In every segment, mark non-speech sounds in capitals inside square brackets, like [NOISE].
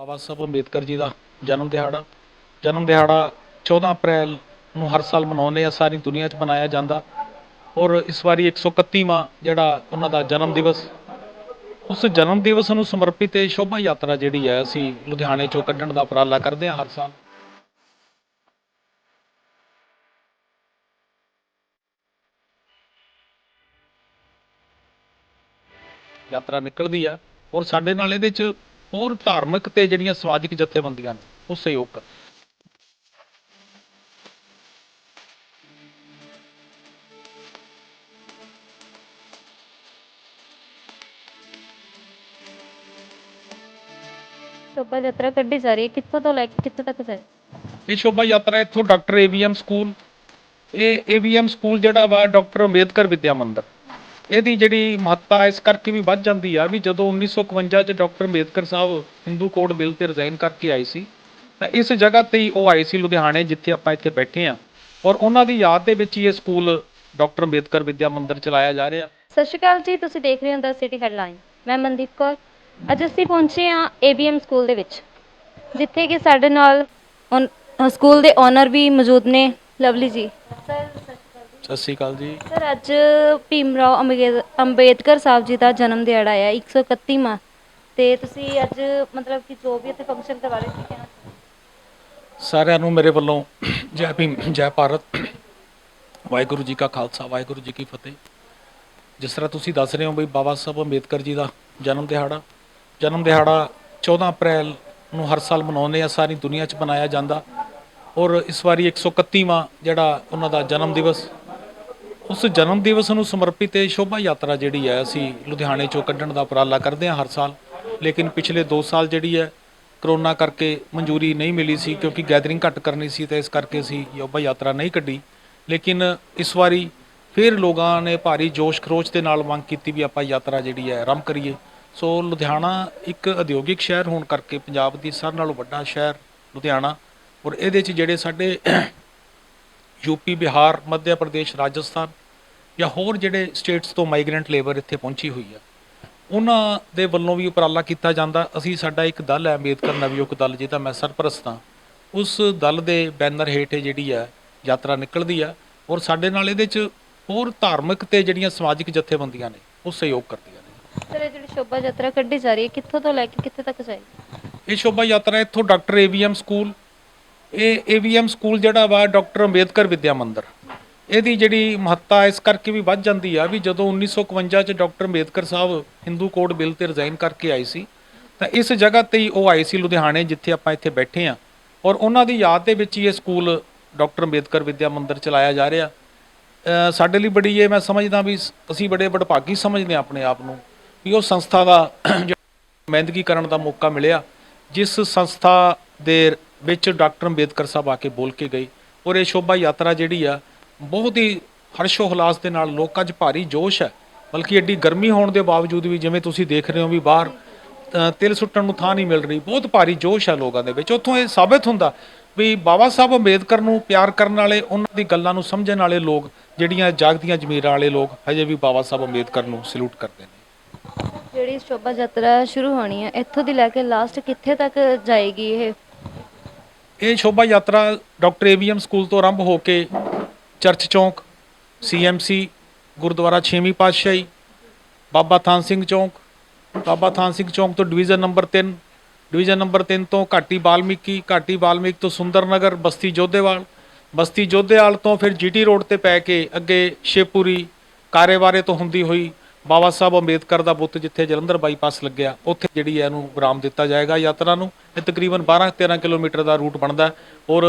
ਬਾਬਾ ਸਾਹਿਬ ਅੰਬੇਦਕਰ ਜੀ ਦਾ ਜਨਮ ਦਿਹਾੜਾ। ਜਨਮ ਦਿਹਾੜਾ 14 ਅਪ੍ਰੈਲ ਨੂੰ ਹਰ ਸਾਲ ਮਨਾਉਂਦੇ ਆ, ਸਾਰੀ ਦੁਨੀਆ 'ਚ ਮਨਾਇਆ ਜਾਂਦਾ। ਔਰ ਇਸ ਵਾਰੀ 131ਵਾਂ ਜਿਹੜਾ ਉਹਨਾਂ ਦਾ ਜਨਮ ਦਿਵਸ। ਉਸ ਜਨਮ ਦਿਵਸ ਨੂੰ ਸਮਰਪਿਤ ਇਹ ਸ਼ੋਭਾ ਯਾਤਰਾ ਜਿਹੜੀ ਹੈ, ਅਸੀਂ ਲੁਧਿਆਣੇ 'ਚੋਂ ਕੱਢਣ ਦਾ ਉਪਰਾਲਾ ਕਰਦੇ ਹਾਂ ਹਰ ਸਾਲ। ਯਾਤਰਾ ਨਿਕਲਦੀ ਆ। ਔਰ ਸਾਡੇ ਨਾਲ ਇਹਦੇ 'ਚ ਹੋਰ ਧਾਰਮਿਕ ਤੇ ਜਿਹੜੀਆਂ ਸਮਾਜਿਕ ਜਥੇਬੰਦੀਆਂ ਨੇ ਉਹ ਸਹਿਯੋਗ ਕਰ ਸ਼ੋਭਾ ਯਾਤਰਾ ਕੱਢੀ ਜਾ ਰਹੀ ਹੈ। ਕਿੱਥੋਂ ਤੋਂ ਲੈ ਕੇ ਕਿੱਥੇ ਤੱਕ ਜਾ ਰਹੀ ਹੈ? ਇਹ ਸ਼ੋਭਾ ਯਾਤਰਾ ਇੱਥੋਂ ਡਾਕਟਰ ਏਵੀਐਮ ਸਕੂਲ ਇਹ ਏਵੀਐਮ ਸਕੂਲ ਜਿਹੜਾ ਵਾ ਡਾਕਟਰ ਅੰਬੇਦਕਰ ਵਿਦਿਆ ਮੰਦਿਰ। ਇਹਦੀ ਜਿਹੜੀ ਮਹੱਤਤਾ ਇਸ ਕਰਕੇ ਵੀ ਵੱਧ ਜਾਂਦੀ ਆ ਵੀ ਜਦੋਂ 1951 ਚ doctor Ambedkar Sahib Hindu code bill ਤੇ ਰਿਜ਼ਾਈਨ ਕਰਕੇ ਆਏ ਸੀ ਤਾਂ ਇਸ ਜਗ੍ਹਾ ਤੇ ਹੀ ਉਹ ਆਏ ਸੀ ਲੁਧਿਆਣੇ ਜਿੱਥੇ ਆਪਾਂ ਇੱਥੇ ਬੈਠੇ ਆ ਔਰ ਉਹਨਾਂ ਦੀ ਯਾਦ ਦੇ ਵਿੱਚ ਹੀ ਇਹ ਸਕੂਲ ਡਾਕਟਰ ਅੰਬੇਦਕਰ ਵਿਦਿਆ ਮੰਦਿਰ ਚਲਾਇਆ ਜਾ ਰਿਹਾ। ਸਤਿ ਸ਼੍ਰੀ ਅਕਾਲ ਜੀ ਤੁਸੀਂ ਦੇਖ ਰਹੇ ਹੋ ਦਾ ਸਿਟੀ ਹੈਡਲਾਈਨ ਮੈਂ ਮਨਦੀਪ ਕੌਰ। ਅੱਜ ਅਸੀਂ ਪਹੁੰਚੇ ਹਾਂ ਏਬੀਐਮ ਸਕੂਲ ਦੇ ਵਿੱਚ ਜਿੱਥੇ ਕਿ ਸਾਡੇ ਨਾਲ ਸਕੂਲ ਦੇ ਓਨਰ ਵੀ ਮੌਜੂਦ ਨੇ ਲਵਲੀ ਜੀ। ਸਰ ਸਤਿ ਸ਼੍ਰੀ ਅਕਾਲ ਜੀ। ਸਰ ਅੱਜ ਭੀਮਰਾਓ ਅੰਬੇਦ- ਅੰਬੇਦਕਰ ਸਾਹਿਬ ਜੀ ਦਾ ਜਨਮ ਦਿਹਾੜਾ ਹੈ 131ਵਾਂ ਤੇ ਤੁਸੀਂ ਅੱਜ ਮਤਲਬ ਕਿ ਜੋ ਵੀ ਇੱਥੇ ਫੰਕਸ਼ਨ ਕਰਵਾ ਰਹੇ ਸੀ ਕਹਿਣਾ ਸਾਰਿਆਂ ਨੂੰ ਮੇਰੇ ਵੱਲੋਂ ਜੈ ਭੀਮ ਜੈ ਭਾਰਤ। ਵਾਹਿਗੁਰੂ ਜੀ ਕਾ ਖਾਲਸਾ ਵਾਹਿਗੁਰੂ ਜੀ ਕੀ ਫਤਿਹ। ਜਿਸ ਤਰ੍ਹਾਂ ਤੁਸੀਂ ਦੱਸ ਰਹੇ ਹੋ ਬਈ ਬਾਬਾ ਸਾਹਿਬ ਅੰਬੇਦਕਰ ਜੀ ਦਾ ਜਨਮ ਦਿਹਾੜਾ ਜਨਮ ਦਿਹਾੜਾ 14 ਅਪ੍ਰੈਲ ਨੂੰ ਹਰ ਸਾਲ ਮਨਾਉਂਦੇ ਆ ਸਾਰੀ ਦੁਨੀਆ 'ਚ ਮਨਾਇਆ ਜਾਂਦਾ। ਔਰ ਇਸ ਵਾਰੀ 131ਵਾਂ ਜਿਹੜਾ ਉਹਨਾਂ ਦਾ ਜਨਮ ਦਿਵਸ ਉਸ ਜਨਮ ਦਿਵਸ ਨੂੰ ਸਮਰਪਿਤ ਇਹ ਸ਼ੋਭਾ ਯਾਤਰਾ ਜਿਹੜੀ ਹੈ, ਅਸੀਂ ਲੁਧਿਆਣੇ 'ਚੋਂ ਕੱਢਣ ਦਾ ਉਪਰਾਲਾ ਕਰਦੇ ਹਾਂ ਹਰ ਸਾਲ। ਲੇਕਿਨ ਪਿਛਲੇ 2 ਸਾਲ ਜਿਹੜੀ ਹੈ, ਕਰੋਨਾ ਕਰਕੇ ਮਨਜ਼ੂਰੀ ਨਹੀਂ ਮਿਲੀ ਸੀ ਕਿਉਂਕਿ ਗੈਦਰਿੰਗ ਘੱਟ ਕਰਨੀ ਸੀ ਤੇ ਇਸ ਕਰਕੇ ਅਸੀਂ ਸ਼ੋਭਾ ਯਾਤਰਾ ਨਹੀਂ ਕੱਢੀ। ਲੇਕਿਨ ਇਸ ਵਾਰੀ ਫਿਰ ਲੋਕਾਂ ਨੇ ਭਾਰੀ ਜੋਸ਼ ਖਰੋਸ਼ ਦੇ ਨਾਲ ਮੰਗ ਕੀਤੀ ਵੀ ਆਪਾਂ ਯਾਤਰਾ ਜਿਹੜੀ ਹੈ, ਆਰੰਭ ਕਰੀਏ। ਸੋ ਲੁਧਿਆਣਾ ਇੱਕ ਉਦਯੋਗਿਕ ਸ਼ਹਿਰ ਹੋਣ ਕਰਕੇ ਪੰਜਾਬ ਦੀ ਸਾਰਿਆਂ ਨਾਲੋਂ ਵੱਡਾ ਸ਼ਹਿਰ ਲੁਧਿਆਣਾ ਔਰ ਇਹਦੇ 'ਚ ਜਿਹੜੇ ਸਾਡੇ ਯੂਪੀ ਬਿਹਾਰ, ਮੱਧ ਪ੍ਰਦੇਸ਼, ਰਾਜਸਥਾਨ ਜਾਂ ਹੋਰ ਜਿਹੜੇ ਸਟੇਟਸ ਤੋਂ ਮਾਈਗ੍ਰੈਂਟ ਲੇਬਰ ਇੱਥੇ ਪਹੁੰਚੀ ਹੋਈ ਹੈ ਉਹਨਾਂ ਦੇ ਵੱਲੋਂ ਵੀ ਉਪਰਾਲਾ ਕੀਤਾ ਜਾਂਦਾ। ਅਸੀਂ ਸਾਡਾ ਇੱਕ ਦਲ ਹੈ ਅੰਬੇਦਕਰ ਨਵਯੁਗ ਦਲ ਜਿਹਦਾ ਮੈਂ ਸਰਪ੍ਰਸਤ ਹਾਂ। ਉਸ ਦਲ ਦੇ ਬੈਨਰ ਹੇਠ ਜਿਹੜੀ ਹੈ ਯਾਤਰਾ ਨਿਕਲਦੀ ਆ ਔਰ ਸਾਡੇ ਨਾਲ ਇਹਦੇ 'ਚ ਹੋਰ ਧਾਰਮਿਕ ਤੇ ਜਿਹੜੀਆਂ ਸਮਾਜਿਕ ਜਥੇਬੰਦੀਆਂ ਨੇ ਉਹ ਸਹਿਯੋਗ ਕਰਦੀਆਂ ਨੇ। ਸਰ ਇਹ ਜਿਹੜੀ ਸ਼ੋਭਾ ਯਾਤਰਾ ਕੱਢੀ ਜਾ ਰਹੀ ਹੈ ਕਿੱਥੋਂ ਤੋਂ ਲੈ ਕੇ ਕਿੱਥੇ ਤੱਕ ਜਾਏਗੀ? ਇਹ ਸ਼ੋਭਾ ਯਾਤਰਾ ਇੱਥੋਂ ਡਾਕਟਰ ਏਵੀਐਮ ਸਕੂਲ ਇਹ ਏਵੀਐਮ ਸਕੂਲ ਜਿਹੜਾ ਵਾ ਡਾਕਟਰ ਅੰਬੇਦਕਰ ਵਿਦਿਆ ਮੰਦਿਰ। ਇਹਦੀ ਜਿਹੜੀ ਮਹੱਤਤਾ ਇਸ ਕਰਕੇ ਵੀ ਵੱਧ ਜਾਂਦੀ ਆ ਵੀ ਜਦੋਂ 1951 ਚ doctor Ambedkar Sahib Hindu code bill ਤੇ ਰਿਜ਼ਾਈਨ ਕਰਕੇ ਆਏ ਸੀ, ਤਾਂ ਇਸ ਜਗ੍ਹਾ ਤੇ ਹੀ ਉਹ ਆਏ ਸੀ ਲੁਧਿਆਣੇ, ਜਿੱਥੇ ਆਪਾਂ ਇੱਥੇ ਬੈਠੇ ਆ ਔਰ ਉਹਨਾਂ ਦੀ ਯਾਦ ਦੇ ਵਿੱਚ ਹੀ ਇਹ ਸਕੂਲ ਡਾਕਟਰ ਅੰਬੇਦਕਰ ਵਿਦਿਆ ਮੰਦਿਰ ਚਲਾਇਆ ਜਾ ਰਿਹਾ। ਸਾਡੇ ਲਈ ਬੜੀ ਇਹ ਮੈਂ ਸਮਝਦਾ ਵੀ ਅਸੀਂ ਬੜੇ ਵਡਭਾਗੀ ਸਮਝਦੇ ਹਾਂ ਆਪਣੇ ਆਪ ਨੂੰ ਵੀ ਉਹ ਸੰਸਥਾ ਦਾ [CLEARS THROAT] ਜਿਹੜਾ ਨੁਮਾਇੰਦਗੀ ਕਰਨ ਦਾ ਮੌਕਾ ਮਿਲਿਆ, ਜਿਸ ਸੰਸਥਾ ਦੇ ਵਿੱਚ ਡਾਕਟਰ ਅੰਬੇਦਕਰ ਸਾਹਿਬ ਆ ਕੇ ਬੋਲ ਕੇ ਗਏ। ਔਰ ਇਹ ਸ਼ੋਭਾ ਯਾਤਰਾ ਜਿਹੜੀ ਆ ਬਹੁਤ ਹੀ ਹਰਸ਼ੋ ਹਲਾਸ ਦੇ ਨਾਲ ਲੋਕਾਂ 'ਚ ਭਾਰੀ ਜੋਸ਼ ਹੈ। ਬਲਕਿ ਐਡੀ ਗਰਮੀ ਹੋਣ ਦੇ ਬਾਵਜੂਦ ਵੀ ਜਿਵੇਂ ਤੁਸੀਂ ਦੇਖ ਰਹੇ ਹੋ ਵੀ ਬਾਹਰ ਤਿਲ ਸੁੱਟਣ ਨੂੰ ਥਾਂ ਨਹੀਂ ਮਿਲ ਰਹੀ। ਬਹੁਤ ਭਾਰੀ ਜੋਸ਼ ਹੈ ਲੋਕਾਂ ਦੇ ਵਿੱਚ। ਉੱਥੋਂ ਇਹ ਸਾਬਿਤ ਹੁੰਦਾ ਵੀ ਬਾਬਾ ਸਾਹਿਬ ਅੰਬੇਦਕਰ ਨੂੰ ਪਿਆਰ ਕਰਨ ਵਾਲੇ ਉਹਨਾਂ ਦੀ ਗੱਲਾਂ ਨੂੰ ਸਮਝਣ ਵਾਲੇ ਲੋਕ ਜਿਹੜੀਆਂ ਜਾਗਦੀਆਂ ਜ਼ਮੀਰਾਂ ਵਾਲੇ ਲੋਕ ਹਜੇ ਵੀ ਬਾਬਾ ਸਾਹਿਬ ਅੰਬੇਦਕਰ ਨੂੰ ਸਲੂਟ ਕਰਦੇ ਨੇ। ਜਿਹੜੀ ਸ਼ੋਭਾ ਯਾਤਰਾ ਸ਼ੁਰੂ ਹੋਣੀ ਹੈ ਇੱਥੋਂ ਦੀ ਲੈ ਕੇ ਲਾਸਟ ਕਿੱਥੇ ਤੱਕ ਜਾਏਗੀ ਇਹ? ਇਹ ਸ਼ੋਭਾ ਯਾਤਰਾ ਡਾਕਟਰ ਏਵੀਐਮ ਸਕੂਲ ਤੋਂ ਆਰੰਭ ਹੋ ਕੇ ਚਰਚ ਚੌਂਕ ਸੀਐਮਸੀ ਗੁਰਦੁਆਰਾ 6ਵੀਂ ਪਾਤਸ਼ਾਹੀ, ਬਾਬਾ ਥਾਨ ਸਿੰਘ ਚੌਂਕ, ਬਾਬਾ ਥਾਨ ਸਿੰਘ ਚੌਂਕ ਤੋਂ ਡਿਵੀਜ਼ਨ ਨੰਬਰ 3 ਡਿਵੀਜ਼ਨ ਨੰਬਰ 3 ਤੋਂ ਘਾਟੀ ਬਾਲਮੀਕੀ, ਘਾਟੀ ਬਾਲਮੀਕ ਤੋਂ ਸੁੰਦਰ ਨਗਰ ਬਸਤੀ ਜੋਧੇਵਾਲ ਬਸਤੀ ਜੋਧੇਵਾਲ ਤੋਂ ਫਿਰ ਜੀਟੀ ਰੋਡ ਤੇ ਪੈ ਕੇ ਅੱਗੇ ਸ਼ੇਪੂਰੀ ਕਾਰੇਵਾਰੇ ਤੋਂ ਹੁੰਦੀ ਹੋਈ ਬਾਬਾ ਸਾਹਿਬ ਅੰਬੇਦਕਰ ਦਾ ਬੁੱਤ ਜਿੱਥੇ ਜਲੰਧਰ ਬਾਈਪਾਸ ਲੱਗਿਆ, ਉੱਥੇ ਜਿਹੜੀ ਹੈ ਇਹਨੂੰ ਵਿਰਾਮ ਦਿੱਤਾ ਜਾਏਗਾ ਯਾਤਰਾ ਨੂੰ। ਇਹ ਤਕਰੀਬਨ 12-13 ਕਿਲੋਮੀਟਰ ਦਾ ਰੂਟ ਬਣਦਾ ਔਰ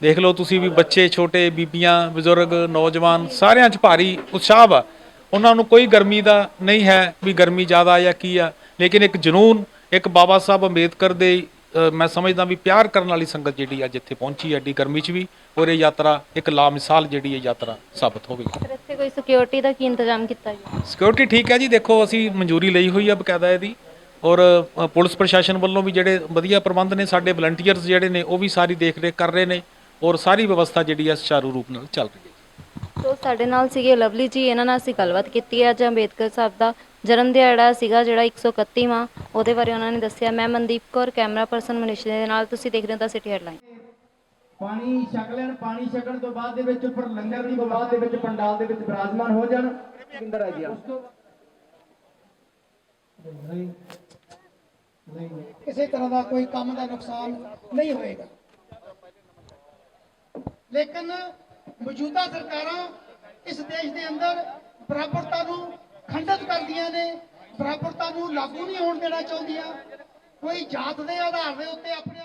ਦੇਖ ਲਓ ਤੁਸੀਂ ਵੀ ਬੱਚੇ ਛੋਟੇ ਬੀਬੀਆਂ ਬਜ਼ੁਰਗ ਨੌਜਵਾਨ ਸਾਰਿਆਂ 'ਚ ਭਾਰੀ ਉਤਸ਼ਾਹ ਵਾ। ਉਹਨਾਂ ਨੂੰ ਕੋਈ ਗਰਮੀ ਦਾ ਨਹੀਂ ਹੈ ਵੀ ਗਰਮੀ ਜ਼ਿਆਦਾ ਜਾਂ ਕੀ ਆ। ਲੇਕਿਨ ਇੱਕ ਜਨੂਨ ਇੱਕ ਬਾਬਾ ਸਾਹਿਬ ਅੰਬੇਦਕਰ ਦੇ ਮੈਂ ਸਮਝਦਾ ਵੀ ਪਿਆਰ ਕਰਨ ਵਾਲੀ ਸੰਗਤ ਜਿਹੜੀ ਅੱਜ ਇੱਥੇ ਪਹੁੰਚੀ ਹੈ ਐਡੀ ਗਰਮੀ 'ਚ ਵੀ ਔਰ ਇਹ ਯਾਤਰਾ ਇੱਕ ਲਾ ਮਿਸਾਲ ਜਿਹੜੀ ਇਹ ਯਾਤਰਾ ਸਾਬਤ ਹੋਵੇਗੀ ਫਿਰ ਇੱਥੇ ਕੋਈ ਸਿਕਿਉਰਿਟੀ ਦਾ ਕੀ ਇੰਤਜ਼ਾਮ ਕੀਤਾ ਗਿਆ? ਸਿਕਿਉਰਿਟੀ ਠੀਕ ਹੈ ਜੀ ਦੇਖੋ ਅਸੀਂ ਮਨਜ਼ੂਰੀ ਲਈ ਹੋਈ ਆ ਬਕਾਇਦਾ ਇਹਦੀ। ਔਰ ਪੁਲਿਸ ਪ੍ਰਸ਼ਾਸਨ ਵੱਲੋਂ ਵੀ ਜਿਹੜੇ ਵਧੀਆ ਪ੍ਰਬੰਧ ਨੇ ਸਾਡੇ ਵਲੰਟੀਅਰਸ ਜਿਹੜੇ ਨੇ ਉਹ ਵੀ ਸਾਰੀ ਦੇਖ ਰੇਖ ਕਰ ਰਹੇ ਨੇ। ਔਰ ਸਾਰੀ ਵਿਵਸਥਾ ਜਿਹੜੀ ਹੈ ਸੁਚਾਰੂ ਰੂਪ ਨਾਲ ਚੱਲ ਰਹੀ ਹੈ ਸੋ ਸਾਡੇ ਨਾਲ ਸੀਗੇ ਲਵਲੀ ਜੀ ਇਹਨਾਂ ਨਾਲ ਅਸੀਂ ਗੱਲਬਾਤ ਕੀਤੀ ਹੈ ਅੱਜ ਅੰਬੇਦਕਰ ਸਾਹਿਬ ਦਾ ਜਨਮ ਦਿਹਾੜਾ ਸੀਗਾ ਜਿਹੜਾ 131ਵਾਂ ਉਹਦੇ ਬਾਰੇ ਉਹਨਾਂ ਨੇ ਦੱਸਿਆ। ਮੈਂ ਮਨਦੀਪ ਕੌਰ ਕੈਮਰਾ ਪਰਸਨ ਮਨੀਸ਼ ਦੇ ਨਾਲ। ਤੁਸੀਂ ਦੇਖ ਰਹੇ ਹੋ ਦਾ ਸਿਟੀ ਹੈਡਲਾਈਨ। ਪਾਣੀ ਛਕ ਲੈਣ ਪਾਣੀ ਛਕਣ ਤੋਂ ਬਾਅਦ ਦੇ ਵਿੱਚ ਉੱਪਰ ਲੰਗਰ ਦੀ ਬਾਅਦ ਦੇ ਵਿੱਚ ਪੰਡਾਲ ਦੇ ਵਿੱਚ ਬਿਰਾਜਮਾਨ ਹੋ ਜਾਣ। ਕਿੰਦਰ ਆ ਕਿਸੇ ਤਰ੍ਹਾਂ ਦਾ ਕੋਈ ਕੰਮ ਦਾ ਨੁਕਸਾਨ ਨਹੀਂ ਹੋਏਗਾ। ਲੇਕਿਨ ਮੌਜੂਦਾ ਸਰਕਾਰਾਂ ਇਸ ਦੇਸ਼ ਦੇ ਅੰਦਰ ਬਰਾਬਰਤਾ ਨੂੰ ਖੰਡਿਤ ਕਰਦੀਆਂ ਨੇ, ਬਰਾਬਰਤਾ ਨੂੰ ਲਾਗੂ ਨਹੀਂ ਹੋਣ ਦੇਣਾ ਚਾਹੁੰਦੀਆਂ। ਕੋਈ ਜਾਤ ਦੇ ਆਧਾਰ ਦੇ ਉੱਤੇ ਆਪਣੇ